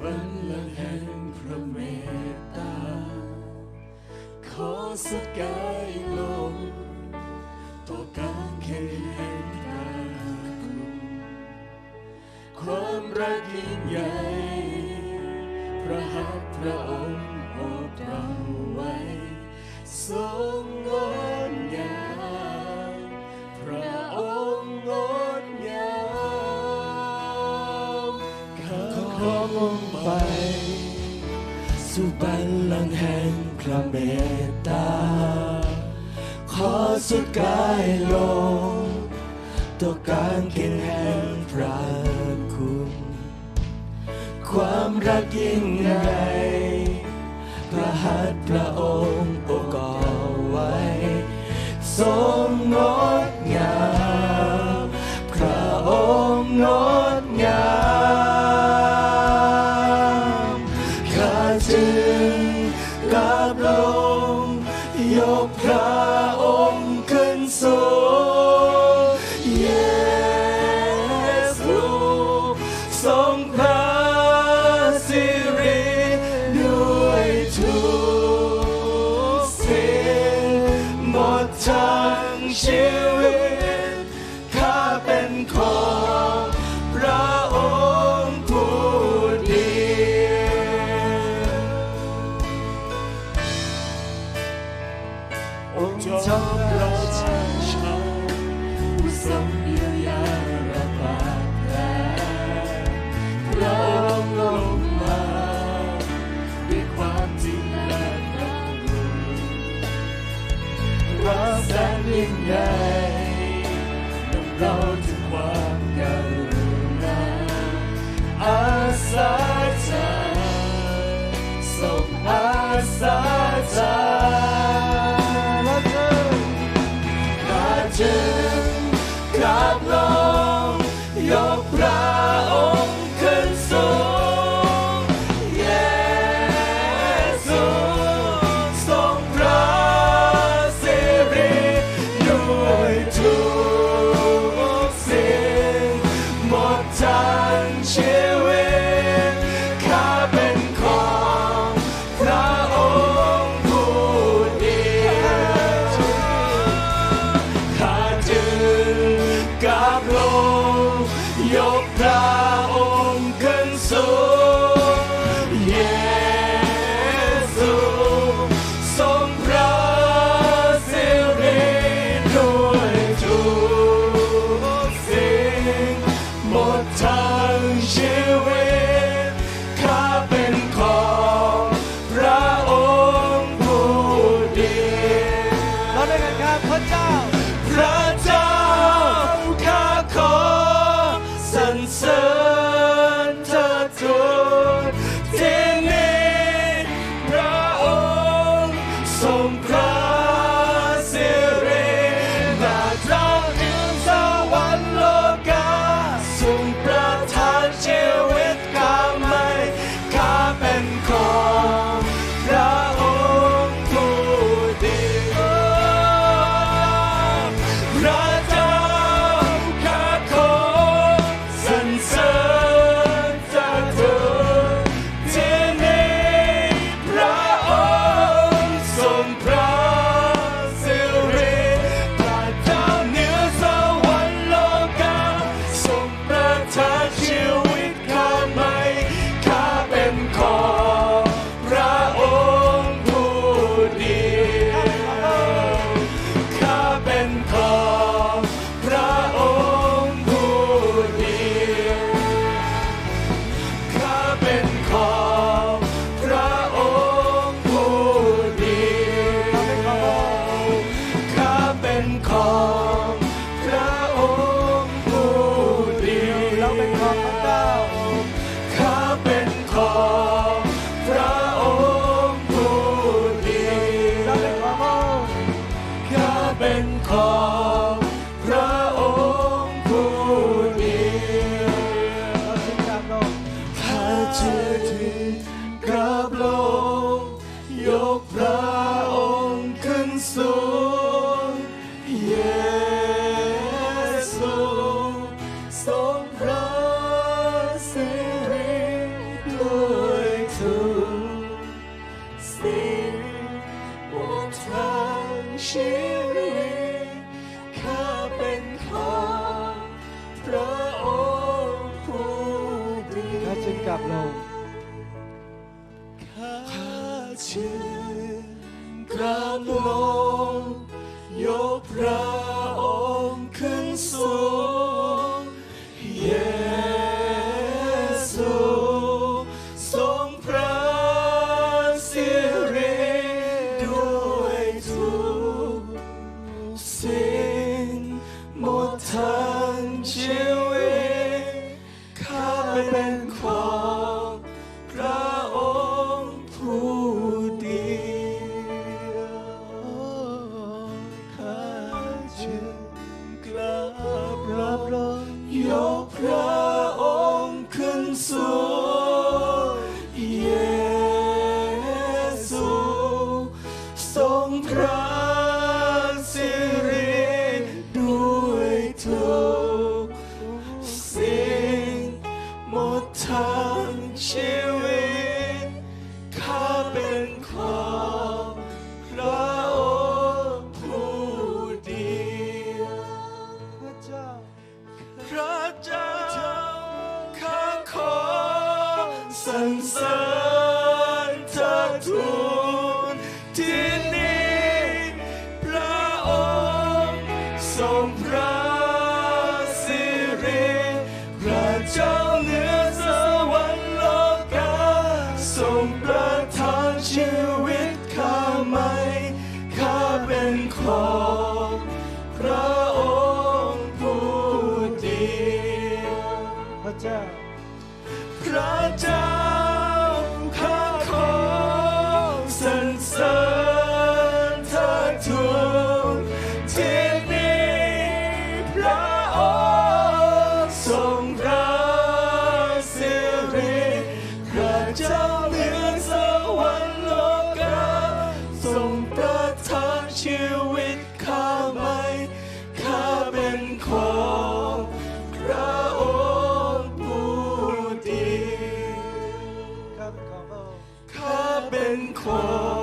บัลลังก์แห่งพระเมตตา ขอสกายลงต่อการแข่งแห่งพระคุณความรักยิ่งใหญ่ พระหัตถ์พระองค์โอบเราไว้ทรงงดงามพระองค์งดงามข้าขอ ไปสู่บัลลังก์แห่งพระเมตตา ขอสุดกายลงต่อการเกณฑ์แห่งพระคุณ ความรักยิ่งใหญ่พระหัตถ์พระองค์โอกอไว้ทรง จึงกราบลงยกพระ ใหญ่นำเราถึงความกรุณาอาสาใจทรงอาสาใจ ลง ยกพระองค์ขึ้นสูง เยซูทรงพระสิริด้วยทุกสิ่งบุญทางชีวิตข้าเป็นของพระองค์ผู้ดีข้าจึงกลับลง ชื่อกราบลงยกพระองค์ขึ้นสูง ขอพระองค์ผู้เดียวพระเจ้าข้าขอสรรเสริญเธอทู ชีวิตข้าไหมข้าเป็นของ 错。